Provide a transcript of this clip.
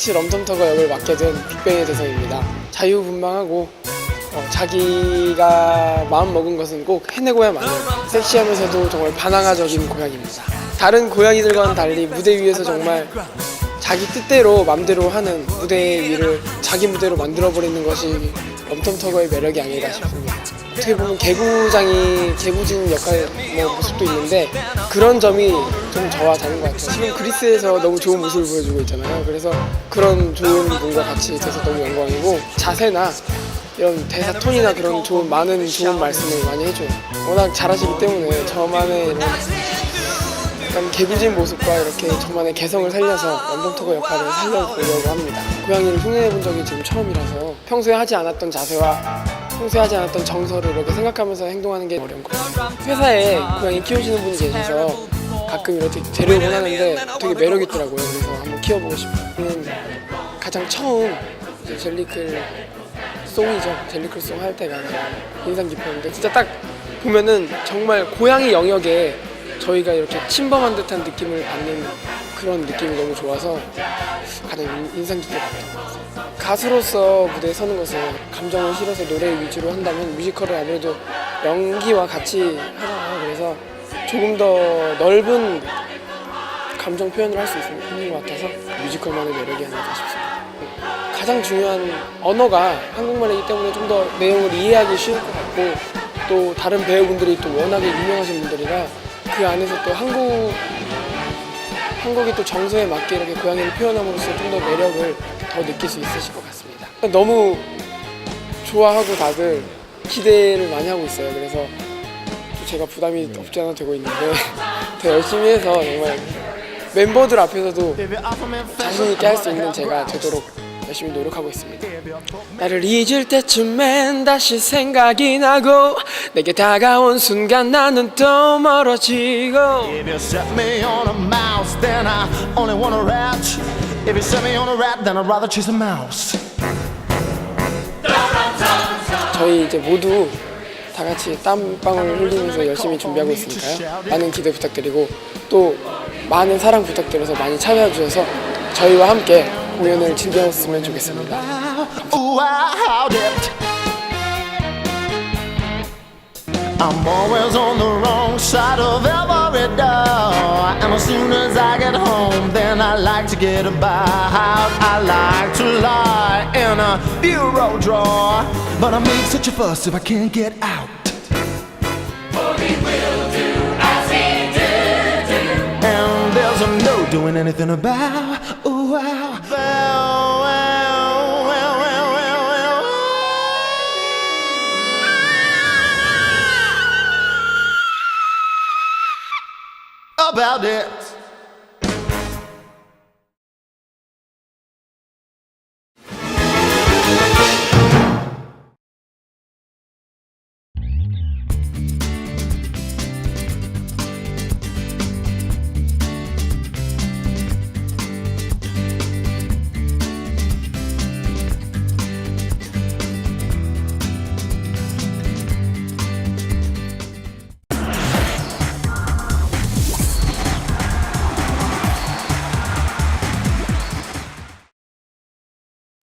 스피치 럼텀터거 역을 맡게 된 빅뱅의 대성입니다. 자유분방하고 어, 자기가 마음 먹은 것은 꼭 해내고야만 해요. 섹시하면서도 정말 반항아적인 고양이입니다. 다른 고양이들과는 달리 무대 위에서 정말 자기 뜻대로 맘대로 하는 무대 위를 자기 무대로 만들어버리는 것이 럼텀터거의 매력이 아닌가 싶습니다. 어떻게 보면 개구장이 개구진 역할 뭐 모습도 있는데 그런 점이 좀 저와 다른 것 같아요. 지금 그리스에서 너무 좋은 모습을 보여주고 있잖아요. 그래서 그런 좋은 분과 같이 돼서 너무 영광이고 자세나 이런 대사 톤이나 그런 좋은 많은 좋은 말씀을 많이 해줘요. 워낙 잘하시기 때문에 저만의 이런 약간 개구진 모습과 이렇게 저만의 개성을 살려서 럼덤토거 역할을 살려보려고 합니다. 고양이를 흉내내 본 적이 지금 처음이라서 평소에 하지 않았던 자세와 평소에 하지 않았던 정서를 이렇게 생각하면서 행동하는 게 어려운 것 같아요. 회사에 고양이 키우시는 분이 계셔서 가끔 이렇게 데려오곤 하는데 되게 매력 있더라고요. 그래서 한번 키워보고 싶어요. 가장 처음 젤리클 송이죠. 젤리클 송 할 때가 인상 깊었는데 진짜 딱 보면은 정말 고양이 영역에 저희가 이렇게 침범한 듯한 느낌을 받는 그런 느낌이 너무 좋아서 가장 인- 인상 깊게 봤던 것 같아요. 가수로서 무대에 서는 것은 감정을 실어서 노래 위주로 한다면 뮤지컬은 아무래도 연기와 같이 하잖아요. 그래서 조금 더 넓은 감정 표현을 할 수 있는 것 같아서 뮤지컬만의 매력이 아닐까 싶습니다. 가장 중요한 언어가 한국말이기 때문에 좀 더 내용을 이해하기 쉬울 것 같고 또 다른 배우분들이 또 워낙에 유명하신 분들이라 그 안에서 또 한국 한국이 또 정서에 맞게 이렇게 고양이를 표현함으로써 좀 더 매력을 더 느낄 수 있으실 것 같습니다. 너무 좋아하고 다들 기대를 많이 하고 있어요. 그래서 또 제가 부담이 없지 않아 되고 있는데 더 열심히 해서 정말 멤버들 앞에서도 자신 있게 할 수 있는 제가 되도록 열심히 노력하고 있습니다. 나를 잊을 때쯤엔 다시 생각이 나고 내게 다가온 순간 나는 또 멀어지고 If you set me on a mouse, then I only want a rat. If you set me on a rat, then I'd rather chase a mouse. 저희 이제 모두 다 같이 땀방울 흘리면서 열심히 준비하고 있으니까요. 많은 기대 부탁드리고 또 많은 사랑 부탁드려서 많이 참여해 주셔서 저희와 함께 공연을 즐겼으면 좋겠습니다. Ooh, how did I'm always on the wrong side of every door. And as soon as I get home, then I like to get about. I like to lie in a bureau drawer. But I make such a fuss if I can't get out. And there's a no doing anything about. Ooh, wow. about it.